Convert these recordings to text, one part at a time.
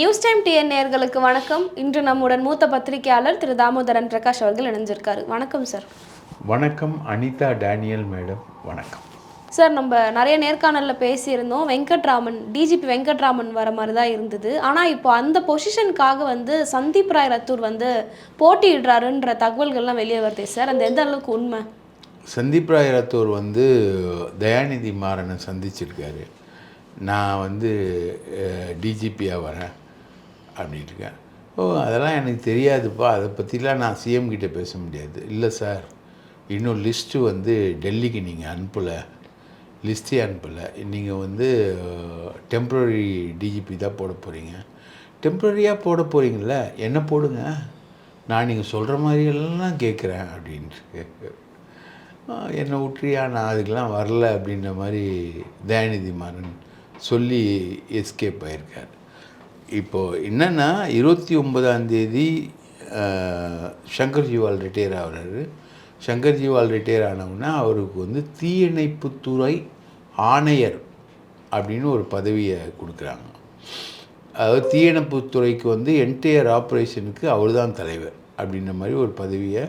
News time TN நேயர்களுக்கு வணக்கம். இன்று நம்முடன் மூத்த பத்திரிகையாளர் திரு தாமோதரன் பிரகாஷ் அவர்கள் இணைஞ்சிருக்காரு. வணக்கம் சார். வணக்கம் அனிதா டேனியல் மேடம். வணக்கம். சார் நம்ம நிறைய நேர்காணலில் பேசியிருந்தோம். வெங்கட்ராமன் டிஜிபி வெங்கட்ராமன் வர மாதிரி தான் இருந்தது. ஆனால் இப்போ அந்த பொசிஷனுக்காக வந்து சந்தீப் ராய் ரத்தூர் வந்து போட்டியிடுறாருன்ற தகவல்கள்லாம் வெளியே வருது சார். அந்த எந்த அளவுக்கு உண்மை? சந்தீப் ராய் ரத்தோர் வந்து தயாநிதி மாறனை சந்திச்சிருக்காரு. நான் வந்து டிஜிபியாக வரேன். அப்படின்ட்டு இருக்கேன் ஓ அதெல்லாம் எனக்கு தெரியாதுப்பா. அதை பற்றிலாம் நான் சிஎம் கிட்ட பேச முடியாது. இல்லை சார் இன்னும் லிஸ்ட்டு வந்து டெல்லிக்கு நீங்கள் அனுப்பலை. லிஸ்ட்டே அனுப்பலை. நீங்கள் வந்து டெம்ப்ரரி டிஜிபி தான் போட போகிறீங்க. டெம்ப்ரரியாக போட போகிறீங்கள என்ன போடுங்க. நான் நீங்கள் சொல்கிற மாதிரியெல்லாம் கேட்குறேன் அப்படின்ட்டு. என்னை விட்டுறியா? நான் அதுக்கெல்லாம் வரல அப்படின்ற மாதிரி தயாநிதி மாறன் சொல்லி எஸ்கேப் ஆயிருக்கார். இப்போது என்னென்னா இருபத்தி ஒன்பதாம் தேதி ஆஹ், சங்கர் ஜிவால் ரிட்டையர் ஆகிறாரு. சங்கர் ஜிவால் ரிட்டையர் ஆனவுடனே அவருக்கு வந்து தீயணைப்புத்துறை ஆணையர் அப்படின்னு ஒரு பதவியை கொடுக்குறாங்க. அதாவது தீயணைப்புத்துறைக்கு வந்து என்டையர் ஆப்ரேஷனுக்கு அவர் தான் தலைவர் அப்படின்ற மாதிரி ஒரு பதவியை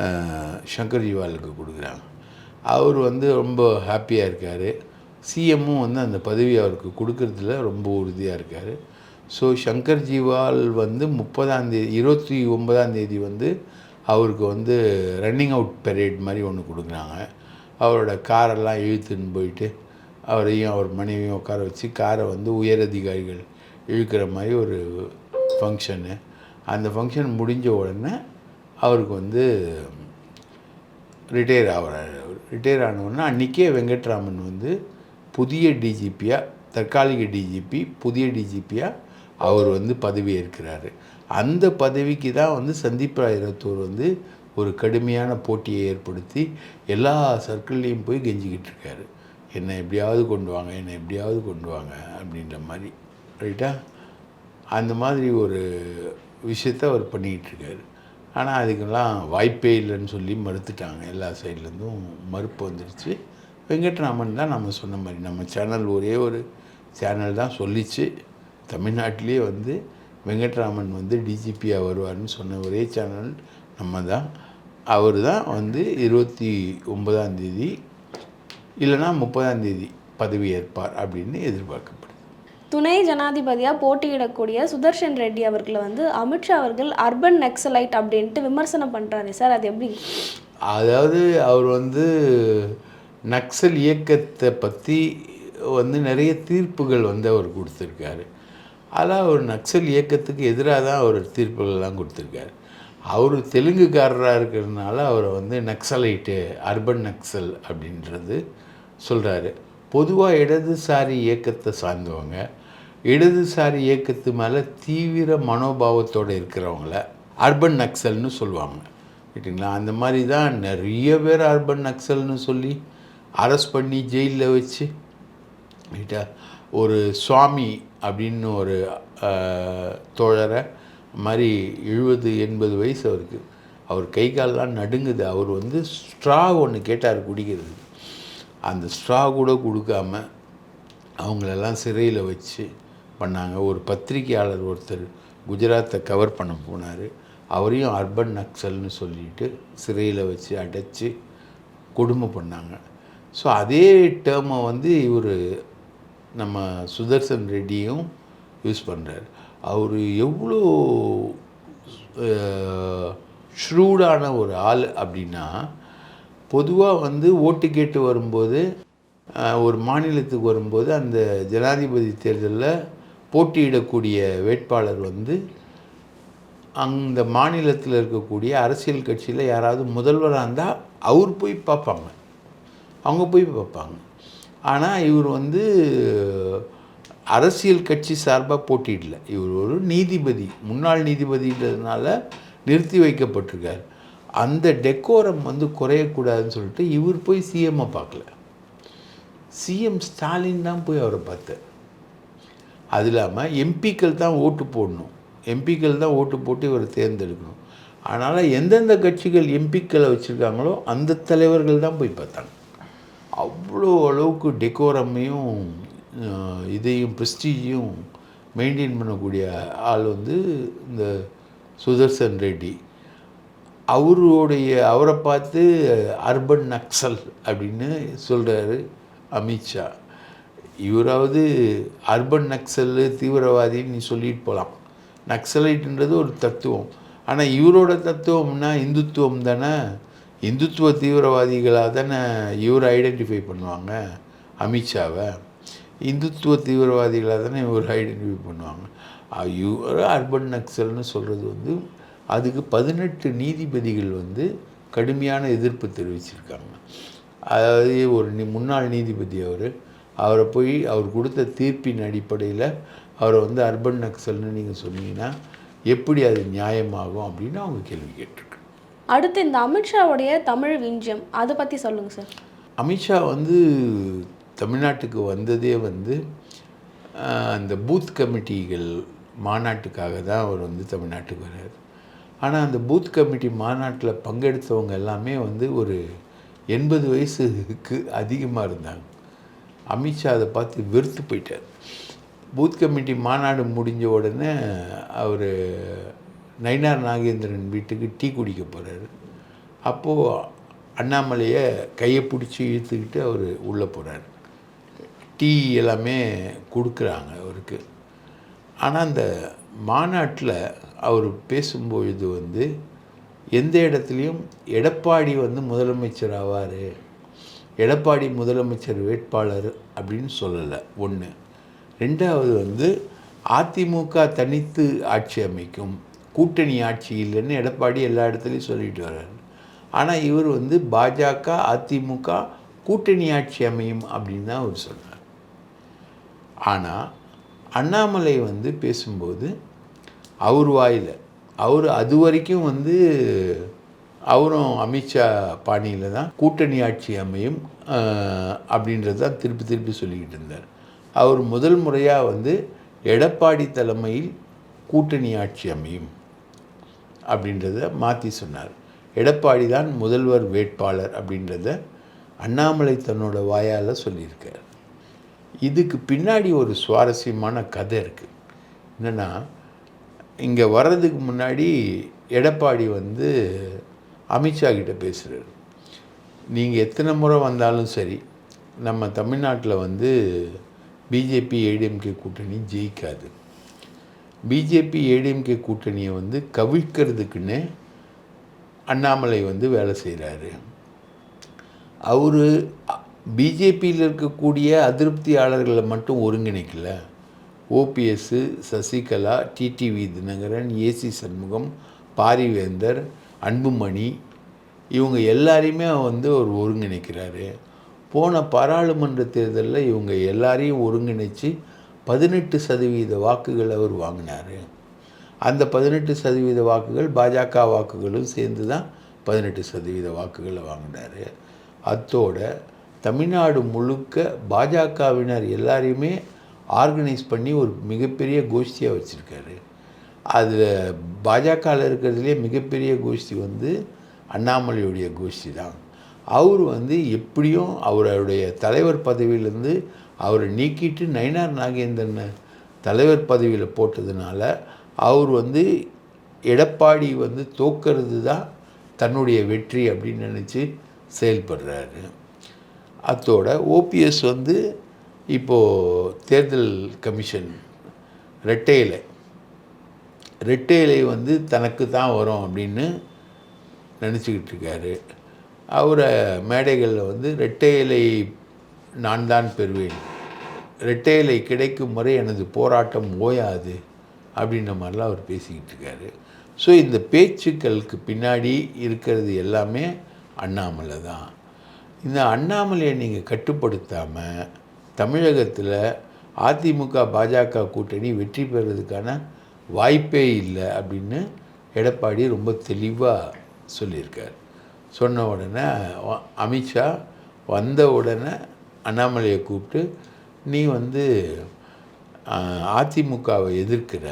அஹ், சங்கர் ஜிவாலுக்கு கொடுக்குறாங்க. அவர் வந்து ரொம்ப ஹாப்பியாக இருக்கார். சிஎம்மும் வந்து அந்த பதவி அவருக்கு கொடுக்கறதுல ரொம்ப உறுதியாக இருக்கார். ஸோ சங்கர் ஜிவால் வந்து முப்பதாம் தேதி இருபத்தி ஒன்பதாம் தேதி வந்து அவருக்கு வந்து ரன்னிங் அவுட் பெரேட் மாதிரி ஒன்று கொடுக்குறாங்க. அவரோட காரெல்லாம் இழுத்துன்னு போயிட்டு அவரையும் அவர் மனைவியும் உட்கார வச்சு காரை வந்து உயரதிகாரிகள் இழுக்கிற மாதிரி ஒரு ஃபங்க்ஷனு அந்த ஃபங்க்ஷன் முடிஞ்ச உடனே அவருக்கு வந்து ரிட்டையர் ஆகிறார். ரிட்டையர் ஆனவுடனே அன்றைக்கே வெங்கட்ராமன் வந்து புதிய டிஜிபியாக தற்காலிக டிஜிபி புதிய டிஜிபியாக அவர் வந்து பதவி ஏற்கிறாரு. அந்த பதவிக்கு தான் வந்து சந்தீப் ராய் வந்து ஒரு கடுமையான போட்டியை ஏற்படுத்தி எல்லா சர்க்கிள்லேயும் போய் கெஞ்சிக்கிட்டு இருக்காரு. என்னை எப்படியாவது கொண்டு வாங்க என்னை எப்படியாவது கொண்டு வாங்க அப்படின்ற மாதிரி. ரைட்டா? அந்த மாதிரி ஒரு விஷயத்த அவர் பண்ணிக்கிட்டு இருக்காரு. ஆனால் அதுக்கெல்லாம் வாய்ப்பே இல்லைன்னு சொல்லி மறுத்துட்டாங்க. எல்லா சைட்லேருந்தும் மறுப்பு வந்துடுச்சு வெங்கட்ராமன் தான் நம்ம சொன்ன மாதிரி நம்ம சேனல் ஒரே ஒரு சேனல் தான் சொல்லிச்சு. தமிழ்நாட்டிலே வந்து வெங்கட்ராமன் வந்து டிஜிபியாக வருவார்னு சொன்ன ஒரே சேனல் நம்ம தான் அவர் தான் வந்து இருபத்தி ஒன்பதாம் தேதி இல்லைன்னா முப்பதாம் தேதி பதவி ஏற்பார் அப்படின்னு எதிர்பார்க்கப்படுது. துணை ஜனாதிபதியாக போட்டியிடக்கூடிய சுதர்ஷன் ரெட்டி அவர்களை வந்து அமித்ஷா அவர்கள் அர்பன் நக்சலைட் அப்படின்ட்டு விமர்சனம் பண்ணுறாரு சார் அது எப்படி? அதாவது அவர் வந்து நக்சல் இயக்கத்தை பற்றி வந்து நிறைய தீர்ப்புகள் வந்து அவர் கொடுத்துருக்காரு. அதெல்லாம் அவர் நக்சல் இயக்கத்துக்கு எதிராக தான் அவர் தீர்ப்புகள்லாம் கொடுத்துருக்காரு. அவர் தெலுங்குக்காரராக இருக்கிறதுனால அவரை வந்து நக்சலைட்டு அர்பன் நக்சல் அப்படின்றது சொல்கிறாரு பொதுவாக இடதுசாரி இயக்கத்தை சார்ந்தவங்க இடதுசாரி இயக்கத்து மேலே தீவிர மனோபாவத்தோடு இருக்கிறவங்கள அர்பன் நக்சல்னு சொல்லுவாங்க. கேட்டிங்களா? அந்த மாதிரி தான் நிறைய பேர் அர்பன் நக்சல்னு சொல்லி அரெஸ்ட் பண்ணி ஜெயிலில் வச்சு ரைட்டா? ஒரு சுவாமி அப்படின்னு ஒரு தோழரை மாதிரி எழுபது எண்பது வயசு அவருக்கு. அவர் கை கால்லாம் நடுங்குது. அவர் வந்து ஸ்ட்ரா ஒன்று கேட்டார் குடிக்கிறது அந்த ஸ்ட்ரா கூட கொடுக்காம அவங்களெல்லாம் சிறையில் வச்சு பண்ணாங்க. ஒரு பத்திரிக்கையாளர் ஒருத்தர் குஜராத்தை கவர் பண்ண போனார். அவரையும் அர்பன் நக்சல்னு சொல்லிட்டு சிறையில் வச்சு அடைச்சி கொடுமை பண்ணாங்க. ஸோ அதே டேர்மை வந்து இவர் நம்ம சுதர்சன் ரெட்டியும் யூஸ் பண்ணுறாரு அவர் எவ்வளோ ஷ்ரூடான ஒரு ஆள் அப்படின்னா பொதுவாக வந்து ஓட்டு கேட்டு வரும்போது ஒரு மாநிலத்துக்கு வரும்போது அந்த ஜனாதிபதி தேர்தலில் போட்டியிடக்கூடிய வேட்பாளர் வந்து அந்த மாநிலத்தில் இருக்கக்கூடிய அரசியல் கட்சியில் யாராவது முதல்வராக இருந்தால் அவர் போய் பார்ப்பாங்க. அவங்க போய் பார்ப்பாங்க. ஆனால் இவர் வந்து அரசியல் கட்சி சார்பாக போட்டியிடல. இவர் ஒரு நீதிபதி முன்னாள் நீதிபதின்றதுனால நிறுத்தி வைக்கப்பட்டிருக்கார். அந்த டெக்கோரம் வந்து குறையக்கூடாதுன்னு சொல்லிட்டு இவர் போய் சிஎம்மை பார்க்கல. சிஎம் ஸ்டாலின் தான் போய் அவரை பார்த்தார். அது இல்லாமல் எம்பிக்கள் தான் ஓட்டு போடணும். எம்பிக்கள் தான் ஓட்டு போட்டு இவரை தேர்ந்தெடுக்கணும். அதனால் எந்தெந்த கட்சிகள் எம்பிக்களை வச்சுருக்காங்களோ அந்த தலைவர்கள் தான் போய் பார்த்தாங்க. அவ்வளோ அளவுக்கு டெக்கோரமையும் இதையும் ப்ரெஸ்டீஜையும் மெயின்டைன் பண்ணக்கூடிய ஆள் வந்து இந்த சுதர்சன் ரெட்டி. அவருடைய அவரை பார்த்து அர்பன் நக்சல் அப்படின்னு சொல்கிறாரு அமித்ஷா இவராவது அர்பன் நக்சல் தீவிரவாதின்னு நீ சொல்லிட்டு போகலாம் நக்சலைட்ன்றது ஒரு தத்துவம். ஆனால் இவரோட தத்துவம்னா இந்துத்துவம் தானே? இந்துத்துவ தீவிரவாதிகளாக தானே இவர் ஐடென்டிஃபை பண்ணுவாங்க அமித்ஷாவை இந்துத்துவ தீவிரவாதிகளாக தானே இவர் ஐடென்டிஃபை பண்ணுவாங்க. இவர் அர்பன் நக்சல்னு சொல்கிறது வந்து அதுக்கு பதினெட்டு நீதிபதிகள் வந்து கடுமையான எதிர்ப்பு தெரிவிச்சிருக்காங்க. அதாவது ஒரு முன்னாள் நீதிபதி அவர் அவரை போய் அவர் கொடுத்த தீர்ப்பின் அடிப்படையில் அவரை வந்து அர்பன் நக்சல்னு நீங்கள் சொன்னீங்கன்னா எப்படி அது நியாயமாகும் அப்படின்னு அவங்க கேள்வி கேட்டிருக்காங்க. அடுத்து இந்த அமித்ஷாவுடைய தமிழ் விஞ்சியம் அதை பற்றி சொல்லுங்கள் சார் அமித்ஷா வந்து தமிழ்நாட்டுக்கு வந்ததே வந்து அந்த பூத் கமிட்டிகள் மாநாட்டுக்காக தான் அவர் வந்து தமிழ்நாட்டுக்கு வர்றார். ஆனால் அந்த பூத் கமிட்டி மாநாட்டில் பங்கெடுத்தவங்க எல்லாமே வந்து ஒரு எண்பது வயசுக்கு அதிகமாக இருந்தாங்க. அமித்ஷா அதை பார்த்து வெறுத்து போயிட்டார். பூத் கமிட்டி மாநாடு முடிஞ்ச உடனே அவர் நயினார் நாகேந்திரன் வீட்டுக்கு டீ குடிக்க போகிறாரு அப்போது அண்ணாமலையை கையை பிடிச்சி இழுத்துக்கிட்டு அவர் உள்ளே போகிறார் டீ எல்லாமே கொடுக்குறாங்க அவருக்கு. ஆனால் அந்த மாநாட்டில் அவர் பேசும்பொழுது வந்து எந்த இடத்துலையும் எடப்பாடி வந்து முதலமைச்சர் ஆவார் எடப்பாடி முதலமைச்சர் வேட்பாளர் அப்படின்னு சொல்லலை ஒன்று ரெண்டாவது வந்து அதிமுக தனித்து ஆட்சி அமைக்கும் கூட்டணி ஆட்சி இல்லைன்னு எடப்பாடி எல்லா இடத்துலையும் சொல்லிட்டு வர்றாரு. ஆனால் இவர் வந்து பாஜக அதிமுக கூட்டணி ஆட்சி அமையும் அப்படின்னு தான் அவர் சொன்னார் ஆனால் அண்ணாமலை வந்து பேசும்போது அவர் வாயில் அவர் அது வரைக்கும் வந்து அவரும் அமித்ஷா பாணியில் தான் கூட்டணி ஆட்சி அமையும் அப்படின்றது தான் திருப்பி திருப்பி சொல்லிக்கிட்டு இருந்தார். அவர் முதல் முறையாக வந்து எடப்பாடி தலைமையில் கூட்டணி ஆட்சி அமையும். அப்படின்றத மாற்றி சொன்னார். எடப்பாடி தான் முதல்வர் வேட்பாளர் அப்படின்றத அண்ணாமலை தன்னோட வாயால் சொல்லியிருக்கார். இதுக்கு பின்னாடி ஒரு சுவாரஸ்யமான கதை இருக்குது என்னென்னா இங்கே வர்றதுக்கு முன்னாடி எடப்பாடி வந்து அமித்ஷா கிட்ட பேசுகிறார் நீங்கள் எத்தனை முறை வந்தாலும் சரி நம்ம தமிழ்நாட்டில் வந்து பிஜேபி ஏடிஎம்கே கூட்டணி ஜெயிக்காது. பிஜேபி ஏடிஎம்கே கூட்டணியை வந்து கவிழ்க்கிறதுக்குன்னு அண்ணாமலை வந்து வேலை செய்கிறாரு அவர் பிஜேபியில் இருக்கக்கூடிய அதிருப்தியாளர்களை மட்டும் ஒருங்கிணைக்கல. OPS Sasikala TTV Dhinakaran AC Shanmugam Pariventhar Anbumani இவங்க எல்லாரையுமே வந்து அவர் ஒருங்கிணைக்கிறாரு. போன பாராளுமன்ற தேர்தலில் இவங்க எல்லாரையும் ஒருங்கிணைச்சு பதினெட்டு சதவீத வாக்குகள் அவர் வாங்கினார். அந்த பதினெட்டு சதவீத வாக்குகள் பாஜக வாக்குகளும் சேர்ந்து தான் பதினெட்டு சதவீத வாக்குகளை வாங்கினார். அத்தோட தமிழ்நாடு முழுக்க பாஜகவினர் எல்லாரையுமே ஆர்கனைஸ் பண்ணி ஒரு மிகப்பெரிய கோஷ்டியாக வச்சுருக்காரு. அதில் பாஜகவில் இருக்கிறதுலே மிகப்பெரிய கோஷ்டி வந்து அண்ணாமலையுடைய கோஷ்டி தான் அவர் வந்து எப்படியும் அவருடைய தலைவர் பதவியிலேருந்து அவரை நீக்கிட்டு நயினார் நாகேந்திரனை தலைவர் பதவியில் போட்டதுனால அவர் வந்து எடப்பாடி வந்து தோக்கிறது தான் தன்னுடைய வெற்றி அப்படின்னு நினச்சி செயல்படுறாரு. அத்தோட ஓபிஎஸ் வந்து இப்போது தேர்தல் கமிஷன் ரெட்டை இலை ரெட்டை இலை வந்து தனக்கு தான் வரும் அப்படின்னு நினச்சிக்கிட்டு இருக்காரு. அவரை மேடைகளில் வந்து ரெட்டை இலை நான் தான் பெறுவேன். ரெட்டையிலை கிடைக்கும் வரை எனது போராட்டம் ஓயாது அப்படின்ற மாதிரிலாம் அவர் பேசிக்கிட்டு இருக்காரு. ஸோ இந்த பேச்சுக்களுக்கு பின்னாடி இருக்கிறது எல்லாமே அண்ணாமலை தான். இந்த அண்ணாமலையை நீங்கள் கட்டுப்படுத்தாமல் தமிழகத்தில் அதிமுக பாஜக கூட்டணி வெற்றி பெறுறதுக்கான வாய்ப்பே இல்லை அப்படின்னு எடப்பாடி ரொம்ப தெளிவாக சொல்லியிருக்கார். சொன்ன உடனே அமித்ஷா வந்த உடனே அண்ணாமலையை கூப்பிட்டு நீ வந்து அதிமுகவை எதிர்க்கிற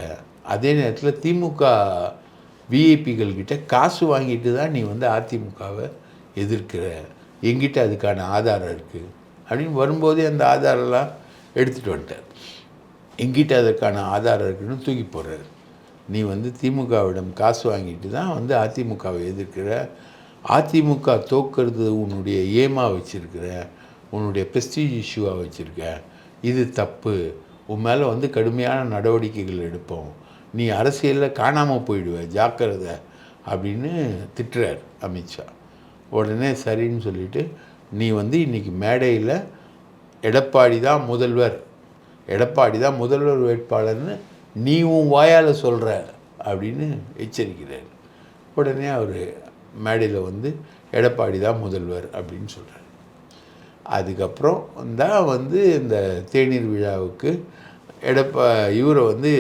அதே நேரத்தில் திமுக விஐபிகள்கிட்ட காசு வாங்கிட்டு தான் நீ வந்து அதிமுகவை எதிர்க்கிற எங்கிட்ட அதுக்கான ஆதாரம் இருக்குது அப்படின்னு வரும்போதே அந்த ஆதாரம்லாம் எடுத்துகிட்டு வந்துட்டார். எங்கிட்ட அதற்கான ஆதாரம் இருக்குன்னு தூக்கி போடுறாரு. நீ வந்து திமுகவிடம் காசு வாங்கிட்டு தான் வந்து அதிமுகவை எதிர்க்கிற அதிமுக தோக்கிறது உன்னுடைய ஏமா வச்சுருக்கிற உன்னுடைய பெஸ்டீஜ் இஷ்யூவாக வச்சுருக்க. இது தப்பு. உன் மேலே வந்து கடுமையான நடவடிக்கைகள் எடுப்போம். நீ அரசியலில் காணாமல் போயிடுவ. ஜாக்கிரதை. அப்படின்னு திட்டுறார் அமித்ஷா உடனே சரின்னு சொல்லிட்டு நீ வந்து இன்றைக்கி மேடையில் எடப்பாடி தான் முதல்வர். எடப்பாடி தான் முதல்வர் வேட்பாளர்னு நீ உன் வாயால் சொல்கிற அப்படின்னு எச்சரிக்கிறார். உடனே அவர் மேடையில் வந்து எடப்பாடி தான் முதல்வர். அப்படின்னு சொல்கிறார் அதுக்கப்புறம் தான் வந்து இந்த தேநீர் விழாவுக்கு எடப்பா இவரை வந்து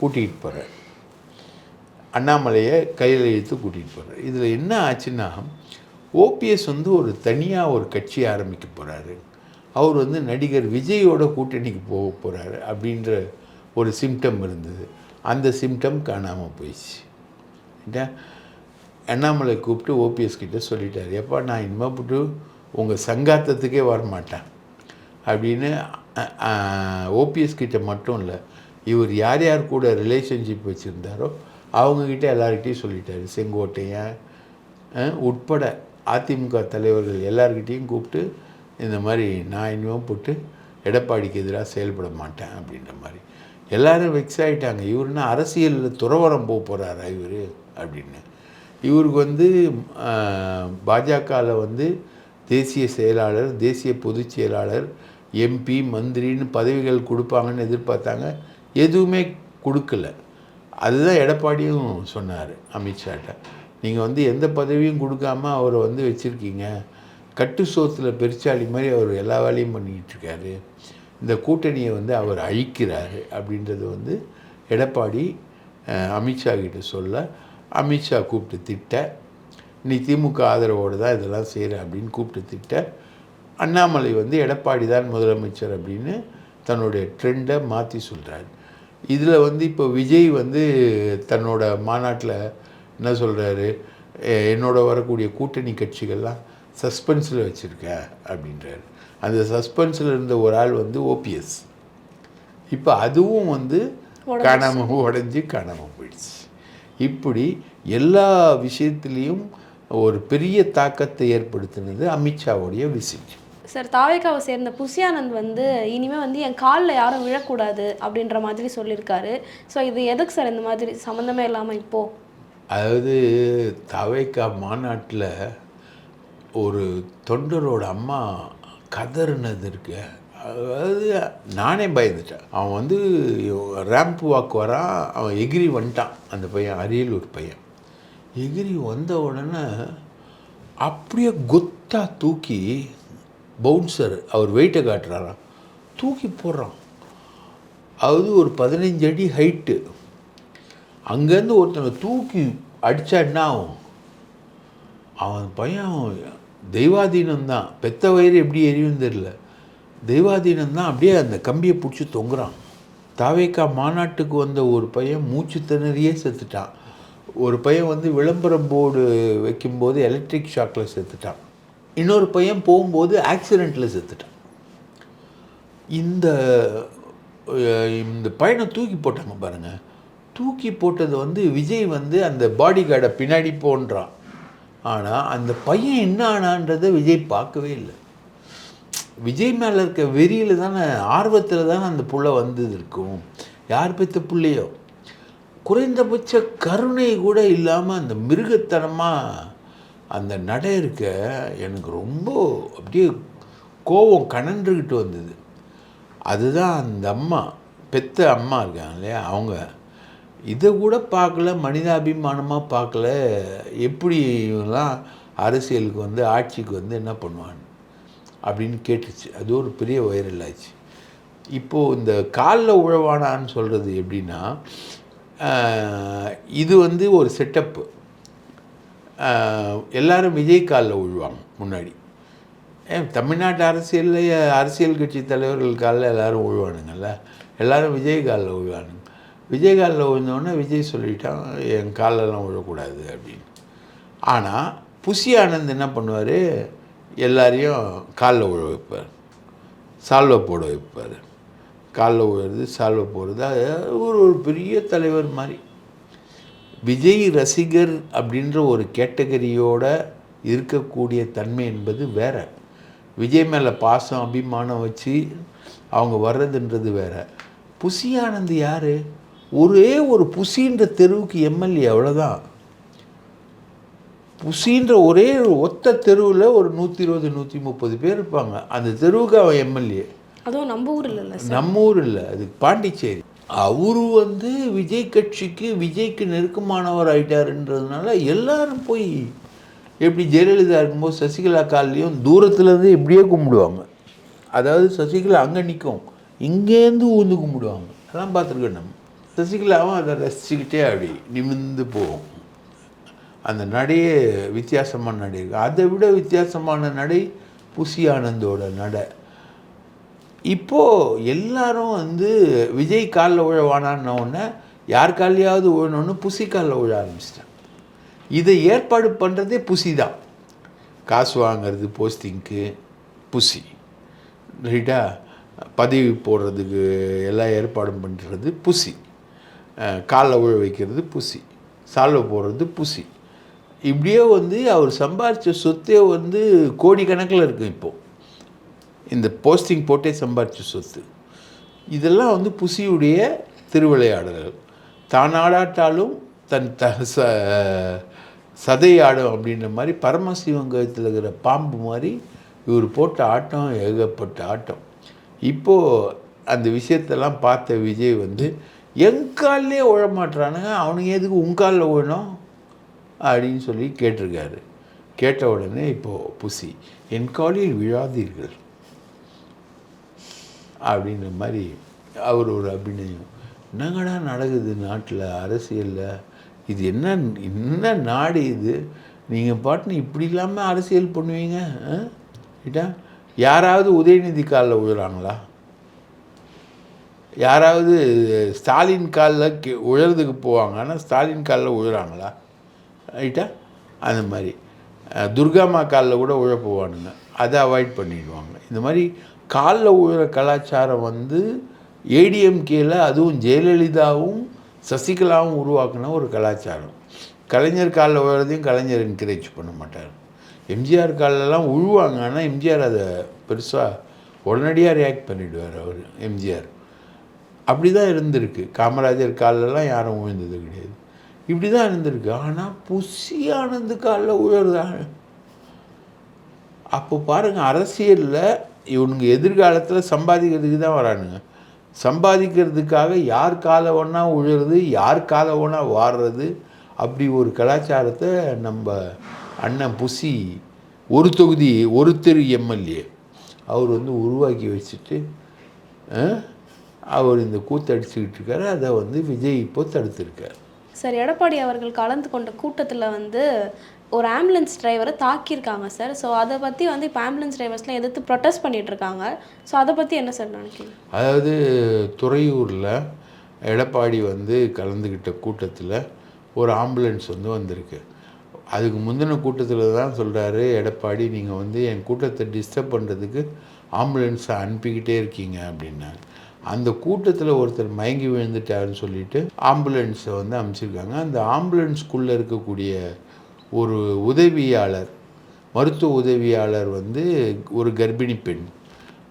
கூட்டிகிட்டு போகிறார் அண்ணாமலையை கையில் இழுத்து கூட்டிகிட்டு போகிறார் இதில் என்ன ஆச்சுன்னா ஓபிஎஸ் வந்து ஒரு தனியாக ஒரு கட்சி ஆரம்பிக்க போகிறாரு அவர் வந்து நடிகர் விஜயோட கூட்டணிக்கு போக போகிறாரு அப்படின்ற ஒரு சிம்டம் இருந்தது. அந்த சிம்டம் காணாமல் போயிடுச்சு. அண்ணாமலை கூப்பிட்டு ஓபிஎஸ் கிட்டே சொல்லிட்டார். எப்பா நான் இனிமேல் போட்டு உங்கள் சங்காத்தத்துக்கே வரமாட்டேன். அப்படின்னு ஓபிஎஸ் கிட்ட மட்டும் இல்லை இவர் யார் யார் கூட ரிலேஷன்ஷிப் வச்சுருந்தாரோ அவங்கக்கிட்ட எல்லார்கிட்டையும் சொல்லிட்டாரு. செங்கோட்டையன் உட்பட அதிமுக தலைவர்கள் எல்லார்கிட்டேயும் கூப்பிட்டு இந்த மாதிரி நான் இனிமேல் போட்டு எடப்பாடிக்கு எதிராக செயல்பட மாட்டேன் அப்படின்ற மாதிரி. எல்லோரும் வெக்ஸ் ஆகிட்டாங்க இவருன்னா அரசியலில் துறவரம் போக போகிறாரா இவர்? அப்படின்னு. இவருக்கு வந்து பாஜகவில் வந்து தேசிய செயலாளர் தேசிய பொதுச் செயலாளர் எம்பி மந்திரின்னு பதவிகள் கொடுப்பாங்கன்னு எதிர்பார்த்தாங்க. எதுவுமே கொடுக்கல. அதுதான் எடப்பாடியும் சொன்னார் அமித்ஷாட்ட. நீங்கள் வந்து எந்த பதவியும் கொடுக்காம அவரை வந்து வச்சுருக்கீங்க. கட்டு சோத்தில் பெருச்சாளி மாதிரி அவர் எல்லா வேலையும் பண்ணிக்கிட்டு இந்த கூட்டணியை வந்து அவர் அழிக்கிறாரு அப்படின்றது வந்து எடப்பாடி அமித்ஷா கிட்ட சொல்ல அமித்ஷா கூப்பிட்டு திட்ட நீ திமுக ஆதரவோடு தான் இதெல்லாம் செய்கிற அப்படின்னு கூப்பிட்டு திட்ட அண்ணாமலை வந்து எடப்பாடி தான் முதலமைச்சர் அப்படின்னு தன்னுடைய ட்ரெண்டை மாற்றி சொல்கிறார் இதில் வந்து இப்போ விஜய் வந்து தன்னோட மாநாட்டில் என்ன சொல்கிறாரு என்னோட வரக்கூடிய கூட்டணி கட்சிகள்லாம் சஸ்பென்ஸில் வச்சுருக்கேன் அப்படின்றாரு. அந்த சஸ்பென்ஸில் இருந்த ஒரு ஆள் வந்து ஓபிஎஸ் இப்போ அதுவும் வந்து காணாமல் உடஞ்சி காணாமல் போயிடுச்சு. இப்படி எல்லா விஷயத்துலேயும் ஒரு பெரிய தாக்கத்தை ஏற்படுத்தினது அமித்ஷாவுடைய விசிட். சார் தாவேக்காவை சேர்ந்த புசியானந்த் வந்து இனிமே வந்து என் காலில் யாரும் விழக்கூடாது அப்படின்ற மாதிரி சொல்லியிருக்காரு. ஸோ இது எதுக்கு சார் இந்த மாதிரி சம்மந்தமே இல்லாமல் இப்போ? அதாவது தவைக்கா மாநாட்டில் ஒரு தொண்டரோட அம்மா கதறினது இருக்கு. அதாவது நானே பயந்துட்டேன். அவன் வந்து ரேம்ப் வாக் வரான் அவன் எகிரி வந்துட்டான். அந்த பையன் அரியலூர் பையன். எகிரி வந்த உடனே அப்படியே கொத்தா தூக்கி பவுன்சர் அவர் வெயிட்டை காட்டுறாராம். தூக்கி போடுறான். அது ஒரு பதினஞ்சு அடி ஹைட்டு அங்கேருந்து ஒருத்தனை தூக்கி அடித்தா என்ன ஆகும் அவன் பையன் தெய்வாதீனம் தான். பெத்த வயிறு எப்படி எரியும் தெரில தெய்வாதீனம் தான் அப்படியே அந்த கம்பியை பிடிச்சி தொங்குறான். தாவேக்கா மாநாட்டுக்கு வந்த ஒரு பையன் மூச்சு திணறியே செத்துட்டான். ஒரு பையன் வந்து விளம்பரம் போர்டு வைக்கும்போது எலக்ட்ரிக் ஷாக்கில் செத்துட்டான். இன்னொரு பையன் போகும்போது ஆக்சிடெண்ட்டில் செத்துட்டான். இந்த இந்த பையனை தூக்கி போட்டாங்க பாருங்கள் தூக்கி போட்டது வந்து விஜய் வந்து அந்த பாடி கார்டை பின்னாடி போன்றான். ஆனால் அந்த பையன் என்ன ஆனான்றதை விஜய் பார்க்கவே இல்லை. விஜய் மேலே இருக்க வெறியில் தானே ஆர்வத்தில் தானே அந்த புள்ள வந்தது இருக்கும். யார் பெற்ற பிள்ளையோ? குறைந்தபட்ச கருணை கூட இல்லாமல் அந்த மிருகத்தனமாக அந்த நடை இருக்க எனக்கு ரொம்ப அப்படியே கோபம் கணன்றுக்கிட்டு வந்தது. அதுதான் அந்த அம்மா பெத்த அம்மா இருக்காங்க இல்லையா? அவங்க இதை கூட பார்க்கல மனிதாபிமானமாக பார்க்கல. எப்படி இவங்கெல்லாம் அரசியலுக்கு வந்து ஆட்சிக்கு வந்து என்ன பண்ணுவான் அப்படின்னு கேட்டுச்சு. அது ஒரு பெரிய வைரல் ஆச்சு இப்போது இந்த காலில் உழவானான்னு சொல்கிறது எப்படின்னா இது வந்து ஒரு செட்டப்பு எல்லாரும் விஜய் காலில் விழுவாங்க முன்னாடி. ஏன் தமிழ்நாட்டு அரசியலில் அரசியல் கட்சி தலைவர்கள் காலில் எல்லோரும் விழுவானுங்கல்ல? எல்லாரும் விஜய் காலில் விழுவானுங்க. விஜய் காலில் விழுந்தோடனே விஜய் சொல்லிட்டான் என் காலெல்லாம் விழக்கூடாது அப்படின்னு. ஆனால் புசி ஆனந்த் என்ன பண்ணுவார்? எல்லாரையும் காலில் விழ வைப்பார். சால்வை போட வைப்பார். காலில் விழுறது சால்வை போகிறது அது ஒரு ஒரு பெரிய தலைவர் மாதிரி. விஜய் ரசிகர் அப்படின்ற ஒரு கேட்டகரியோட இருக்கக்கூடிய தன்மை என்பது வேற. விஜய் மேலே பாசம் அபிமானம் வச்சு அவங்க வர்றதுன்றது வேற. புசி ஆனந்த் யார்? ஒரே ஒரு புசின்ற தெருவுக்கு எம்எல்ஏ அவ்வளோதான் புசின்ற ஒரே ஒத்த தெருவில் ஒரு நூற்றி இருபது நூற்றி முப்பது பேர் இருப்பாங்க. அந்த தெருவுக்கு அவன் எம்எல்ஏ. அதுவும் நம்ம ஊரில் இல்லை நம்ம ஊர் இல்லை அது பாண்டிச்சேரி. அவரு வந்து விஜய் கட்சிக்கு விஜய்க்கு நெருக்கமானவர் ஆயிட்டாருன்றதுனால எல்லாரும் போய் எப்படி ஜெயலலிதா இருக்கும்போது சசிகலா கால்லையும் தூரத்துலேருந்து எப்படியே கும்பிடுவாங்க. அதாவது சசிகலா அங்கே நிற்கும் இங்கேருந்து ஊந்து கும்பிடுவாங்க. அதெல்லாம் பார்த்துருக்கோம் நம்ம. சசிகலாவும் அதை ரசிச்சுக்கிட்டே அப்படி நிமிர்ந்து போகும். அந்த நடையே வித்தியாசமான நடை இருக்குது அதை விட வித்தியாசமான நடை புசி ஆனந்தோட நடை. இப்போது எல்லாரும் வந்து விஜய் காலில் உழவானான்ன உடனே யார் காலையாவது உழணும்னு புசி காலில் உழ ஆரம்பிச்சிட்டாங்க. இதை ஏற்பாடு பண்ணுறதே புசி தான். காசு வாங்கிறது போஸ்டிங்க்கு புசி ரைட்டா? பதவி போடுறதுக்கு எல்லா ஏற்பாடும் பண்ணுறது புசி காலில் உழ வைக்கிறது புசி சால்வை போடுறது புசி இப்படியே வந்து அவர் சம்பாரித்த சொத்தே வந்து கோடிக்கணக்கில் இருக்கும் இப்போது இந்த போஸ்டிங் போட்டே சம்பாரிச்ச சொத்து. இதெல்லாம் வந்து புசியுடைய திருவிளையாடல்கள். தான் ஆடாட்டாலும் தன் த ச சதை ஆடும் அப்படின்ற மாதிரி பரமசிவங்கத்தில் இருக்கிற பாம்பு மாதிரி இவர் போட்ட ஆட்டம் ஏகப்பட்ட ஆட்டம். இப்போது அந்த விஷயத்தெல்லாம் பார்த்த விஜய் வந்து என் உழமாட்டுறானுங்க அவனுக்கு மாட்றானுங்க அவனுங்க எதுக்கு உன் காலில் உழணும்? அப்படின்னு சொல்லி கேட்டிருக்காரு. கேட்ட உடனே இப்போது புசி என் காலில் விழாதீர்கள். அப்படின்ற மாதிரி அவர் ஒரு அபிநயம். என்னங்கடா நடக்குது நாட்டில் அரசியலில்? இது என்ன என்ன நாடு இது? நீங்கள் பாட்டுன்னு இப்படி இல்லாமல் அரசியல் பண்ணுவீங்க ஆ? யாராவது உதயநிதி காலில் உழுறாங்களா? யாராவது ஸ்டாலின் காலில் கி உழறதுக்கு போவாங்க ஆனால் ஸ்டாலின் காலில் உழுறாங்களா? ரைட்டா? அந்த மாதிரி. துர்காமா காலில் கூட உழ போவானுங்க அதை அவாய்ட் பண்ணிடுவாங்க. இந்த மாதிரி காலில் உழுற கலாச்சாரம் வந்து ஏடிஎம்கேல அதுவும் ஜெயலலிதாவும் சசிகலாவும் உருவாக்குன ஒரு கலாச்சாரம். கலைஞர் காலில் உழறதையும் கலைஞர் என்கரேஜ் பண்ண மாட்டார். எம்ஜிஆர் காலிலலாம் உழுவாங்க. ஆனால் எம்ஜிஆர் அதை பெருசாக உடனடியாக ரியாக்ட் பண்ணிவிடுவார் அவர் எம்ஜிஆர். அப்படி தான் இருந்திருக்கு. காமராஜர் கால்லலாம் யாரும் உயர்ந்தது கிடையாது. இப்படி தான் இருந்திருக்கு. ஆனால் புஷி ஆனந்து காலில் உயர்தான் அப்போ பாருங்கள் அரசியலில் இவனுங்க எதிர்காலத்தில் சம்பாதிக்கிறதுக்கு தான் வரானுங்க. சம்பாதிக்கிறதுக்காக யார் காலை ஒன்றா உழுறது யார் காலை ஒன்றா வாடுறது அப்படி ஒரு கலாச்சாரத்தை நம்ம அண்ணன் புசி ஒரு தொகுதி ஒரு தெரு எம்எல்ஏ அவர் வந்து உருவாக்கி வச்சுட்டு அவர் இந்த கூத்தடிச்சுக்கிட்டு இருக்காரு அதை வந்து விஜய் இப்போ தடுத்திருக்கார். சார் எடப்பாடி அவர்கள் கலந்து கொண்ட கூட்டத்தில் வந்து ஒரு ஆம்புலன்ஸ் டிரைவரை தாக்கியிருக்காங்க சார் ஸோ அதை பற்றி வந்து இப்போ ஆம்புலன்ஸ் டிரைவர்ஸ்லாம் எதிர்த்து ப்ரொட்டஸ்ட் பண்ணிகிட்ருக்காங்க இருக்காங்க ஸோ அதை பற்றி என்ன சார் நினைக்கிறீங்க? அதாவது துறையூரில் எடப்பாடி வந்து கலந்துக்கிட்ட கூட்டத்தில் ஒரு ஆம்புலன்ஸ் வந்து வந்திருக்கு. அதுக்கு முந்தின கூட்டத்தில் தான் சொல்கிறாரு எடப்பாடி நீங்கள் வந்து என் கூட்டத்தை டிஸ்டர்ப் பண்ணுறதுக்கு ஆம்புலன்ஸை அனுப்பிக்கிட்டே இருக்கீங்க அப்படின்னாரு. அந்த கூட்டத்தில் ஒருத்தர் மயங்கி விழுந்துட்டாருன்னு சொல்லிட்டு ஆம்புலன்ஸை வந்து அனுப்பிச்சிருக்காங்க. அந்த ஆம்புலன்ஸ்குள்ளே இருக்கக்கூடிய ஒரு உதவியாளர் மருத்துவ உதவியாளர் வந்து ஒரு கர்ப்பிணி பெண்.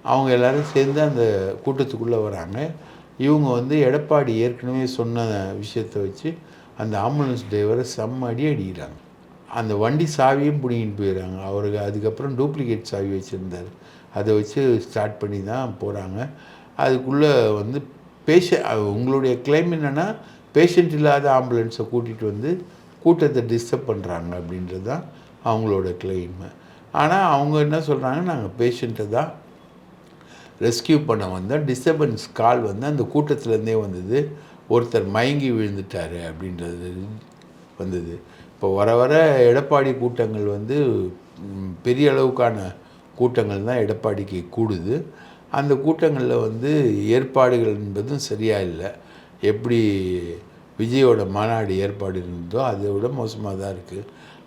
அவங்க எல்லோரும் சேர்ந்து அந்த கூட்டத்துக்குள்ளே வராங்க. இவங்க வந்து எடப்பாடி ஏற்கனவே சொன்ன விஷயத்தை வச்சு அந்த ஆம்புலன்ஸ் டிரைவரை செம்ம அடி அடிக்கிறாங்க. அந்த வண்டி சாவியும் பிடிங்கிட்டு போயிடுறாங்க அவருக்கு அதுக்கப்புறம் டூப்ளிகேட் சாவி வச்சுருந்தார். அதை வச்சு ஸ்டார்ட் பண்ணி தான் போகிறாங்க அதுக்குள்ளே வந்து பேஷ உங்களுடைய கிளைம் என்னென்னா பேஷண்ட் இல்லாத ஆம்புலன்ஸை கூட்டிகிட்டு வந்து கூட்டத்தை டிஸ்டர்ப் பண்ணுறாங்க அப்படின்றது தான் அவங்களோட கிளைம் ஆனால் அவங்க என்ன சொல்கிறாங்க நாங்கள் பேஷண்ட்டை தான் ரெஸ்கியூ பண்ண வந்தோம். டிஸ்டர்பன்ஸ் கால் வந்து அந்த கூட்டத்துலேருந்தே வந்தது. ஒருத்தர் மயங்கி விழுந்துட்டார் அப்படின்றது வந்தது. இப்போ வர வர எடப்பாடி கூட்டங்கள் வந்து பெரிய அளவுக்கான கூட்டங்கள் தான் எடப்பாடிக்கு கூடுது. அந்த கூட்டங்களில் வந்து ஏற்பாடுகள் என்பதும் சரியாக இல்லை. எப்படி விஜயோட மாநாடு ஏற்பாடு இருந்ததோ அதை விட மோசமாக தான் இருக்குது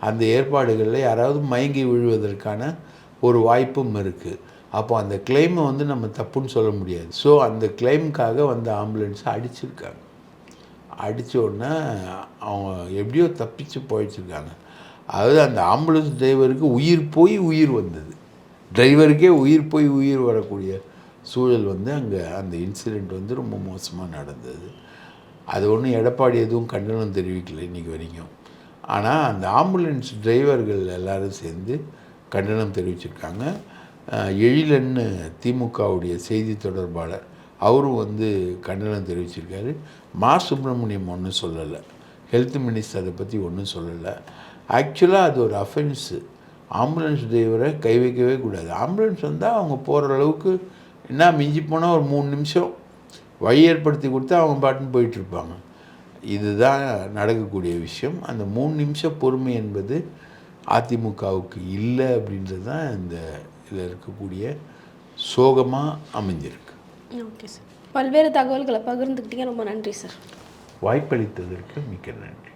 அந்த ஏற்பாடுகளில் யாராவது மயங்கி விழுவதற்கான ஒரு வாய்ப்பும் இருக்குது அப்போ அந்த கிளைமை வந்து நம்ம தப்புன்னு சொல்ல முடியாது. ஸோ அந்த கிளைமுக்காக வந்த ஆம்புலன்ஸை அடிச்சிருக்காங்க. அடித்த உடனே அவங்க எப்படியோ தப்பிச்சு போயிடுச்சிருக்காங்க. அதாவது அந்த ஆம்புலன்ஸ் டிரைவருக்கு உயிர் போய் உயிர் வந்தது. டிரைவருக்கே உயிர் போய் உயிர் வரக்கூடிய சூழல் வந்து அங்கே அந்த இன்சிடெண்ட் வந்து ரொம்ப மோசமாக நடந்தது. அது ஒன்றும் எடப்பாடி எதுவும் கண்டனம் தெரிவிக்கலை இன்றைக்கி வரைக்கும். ஆனால் அந்த ஆம்புலன்ஸ் டிரைவர்கள் எல்லோரும் சேர்ந்து கண்டனம் தெரிவிச்சிருக்காங்க. எழிலன்னு திமுகவுடைய செய்தி தொடர்பாளர் அவரும் வந்து கண்டனம் தெரிவிச்சிருக்காரு. மா சுப்பிரமணியம் ஒன்றும் சொல்லலை. ஹெல்த் மினிஸ்டர் அதை பற்றி ஒன்றும் சொல்லலை. ஆக்சுவலாக அது ஒரு அஃபென்ஸு ஆம்புலன்ஸ் டிரைவரை கை வைக்கவே கூடாது. ஆம்புலன்ஸ் வந்தால் அவங்க போகிற அளவுக்கு என்ன மிஞ்சி போனால் ஒரு மூணு நிமிஷம் வழி ஏற்படுத்தி கொடுத்தா அவங்க பாட்டுன்னு போயிட்டுருப்பாங்க. இதுதான் நடக்கக்கூடிய விஷயம். அந்த மூணு நிமிஷம் பொறுமை என்பது அதிமுகவுக்கு இல்லை அப்படின்றது தான் இந்த இதில் இருக்கக்கூடிய சோகமாக அமைஞ்சிருக்கு. Okay sir. பல்வேறு தகவல்களை பகிர்ந்துக்கிட்டீங்க. ரொம்ப நன்றி சார். வாய்ப்பளித்ததற்கு மிக்க நன்றி.